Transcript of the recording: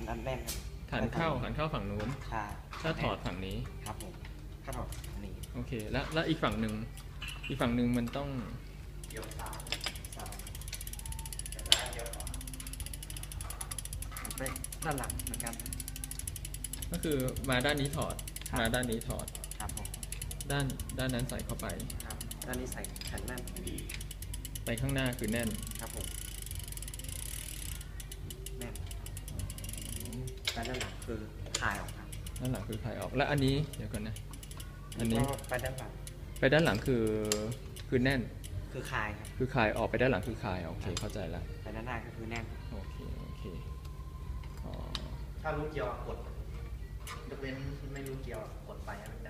นอันแน่นครับหันเข้าหันเข้าฝั่งนู้น ใช่ถ้าถอดฝั่งนี้ ครับผมถ้าถอดอันนี้โอเค แล้วแล้วอีกฝั่งหนึ่ง อีกฝั่งหนึ่งมันต้องเกี่ยวซ้ายซ้ายแต่ซ้ายเกี่ยวขวาไปด้านหลังเหมือนกัน ก็คือมาด้านนี้ถอด ครับ มาด้านนี้ถอด ครับผมด้านด้านนั้นใส่เข้าไป ครับด้านนี้ใส่แข็งแน่นไปข้างหน้าคือแน่น ครับผมแน่น ไปด้านหลังคือคลายออกครับด้านหลังคือคลายออกแล้วอันนี้เดี๋ยวก่อนนะ อันนี้ก็ไปด้านหลังไปด้านหลังคือคือแน่นคือคลายครับคือคลายออกไปด้านหลังคือคลายโอเคเข้าใจละไปด้านหน้าก็คือแน่นโอเคโอเคอ๋อถ้ารู้เกียร์กดยกเว้นไม่รู้เกียร์กดไปไม่ได้